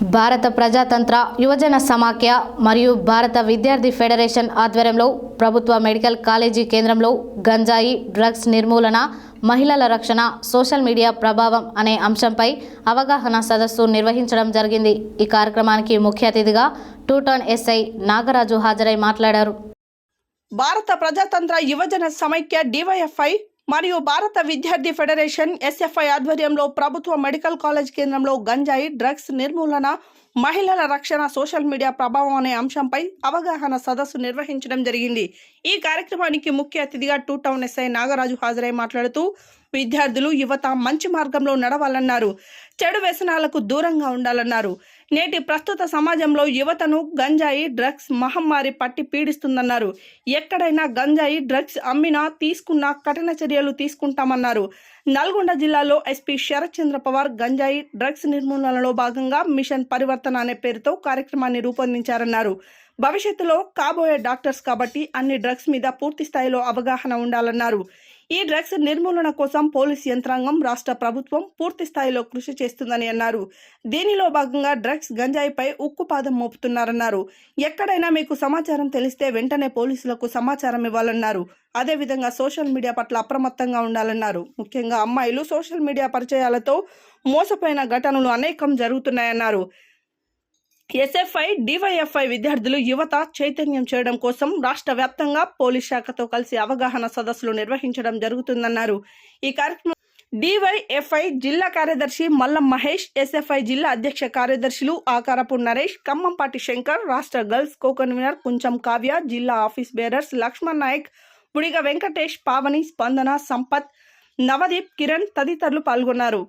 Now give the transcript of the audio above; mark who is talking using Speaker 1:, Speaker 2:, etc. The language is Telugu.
Speaker 1: భారత ప్రజాతంత్ర యువజన సమాఖ్య మరియు భారత విద్యార్థి ఫెడరేషన్ ఆధ్వర్యంలో ప్రభుత్వ మెడికల్ కాలేజీ కేంద్రంలో గంజాయి డ్రగ్స్ నిర్మూలన మహిళల రక్షణ సోషల్ మీడియా ప్రభావం అనే అంశంపై అవగాహన సదస్సు నిర్వహించడం జరిగింది. ఈ కార్యక్రమానికి ముఖ్య అతిథిగా టూటర్న్ ఎస్ఐ నాగరాజు హాజరై మాట్లాడారు.
Speaker 2: భారత ప్రజాతంత్ర యువజన సమైక్య డివైఎఫ్ఐ మరియు భారత విద్యార్థి ఫెడరేషన్ ఎస్ఎఫ్ఐ ఆధ్వర్యంలో ప్రభుత్వ మెడికల్ కాలేజ్ కేంద్రంలో గంజాయి డ్రగ్స్ నిర్మూలన మహిళల రక్షణ సోషల్ మీడియా ప్రభావం అనే అంశంపై అవగాహన సదస్సు నిర్వహించడం జరిగింది. ఈ కార్యక్రమానికి ముఖ్య అతిథిగా టూ టౌన్ ఎస్ఐ నాగరాజు హాజరై మాట్లాడుతూ విద్యార్థులు యువత మంచి మార్గంలో నడవాలన్నారు చెడు వ్యసనాలకు దూరంగా ఉండాలన్నారు. నేటి ప్రస్తుత సమాజంలో యువతను గంజాయి డ్రగ్స్ మహమ్మారి పట్టి పీడిస్తుందన్నారు. ఎక్కడైనా గంజాయి డ్రగ్స్ అమ్మినా తీసుకున్నా కఠిన చర్యలు తీసుకుంటామన్నారు. నల్గొండ జిల్లాలో ఎస్పీ శరత్చంద్ర పవార్ గంజాయి డ్రగ్స్ నిర్మూలనలో భాగంగా మిషన్ పరివర్తన అనే పేరుతో కార్యక్రమాన్ని రూపొందించారన్నారు. భవిష్యత్తులో కాబోయే డాక్టర్స్ కాబట్టి అన్ని డ్రగ్స్ మీద పూర్తి స్థాయిలో అవగాహన ఉండాలన్నారు. ఈ డ్రగ్స్ నిర్మూలన కోసం పోలీస్ యంత్రాంగం రాష్ట్ర ప్రభుత్వం పూర్తి స్థాయిలో కృషి చేస్తుందని అన్నారు. దీనిలో భాగంగా డ్రగ్స్ గంజాయిపై ఉక్కుపాదం మోపుతున్నారన్నారు. ఎక్కడైనా మీకు సమాచారం తెలిస్తే వెంటనే పోలీసులకు సమాచారం ఇవ్వాలన్నారు. అదేవిధంగా సోషల్ మీడియా పట్ల అప్రమత్తంగా ఉండాలన్నారు. ముఖ్యంగా అమ్మాయిలు సోషల్ మీడియా పరిచయాలతో మోసపోయిన ఘటనలు అనేకం జరుగుతున్నాయన్నారు. ఎస్ఎఫ్ఐ డివైఎఫ్ఐ విద్యార్థులు యువత చైతన్యం చేయడం కోసం రాష్ట్ర వ్యాప్తంగా పోలీస్ శాఖతో కలిసి అవగాహన సదస్సులు నిర్వహించడం జరుగుతుందన్నారు. ఈ కార్యక్రమం డివైఎఫ్ఐ జిల్లా కార్యదర్శి మల్లం మహేష్ ఎస్ఎఫ్ఐ జిల్లా అధ్యక్ష కార్యదర్శులు ఆకారపు నరేష్ ఖమ్మంపాటి శంకర్ రాష్ట్ర girls co convener Kuncham Kavya జిల్లా ఆఫీస్ బేరర్స్ లక్ష్మణ్ నాయక్ బుడిగ వెంకటేష్ పావని స్పందన సంపత్ నవదీప్ కిరణ్ తదితరులు పాల్గొన్నారు.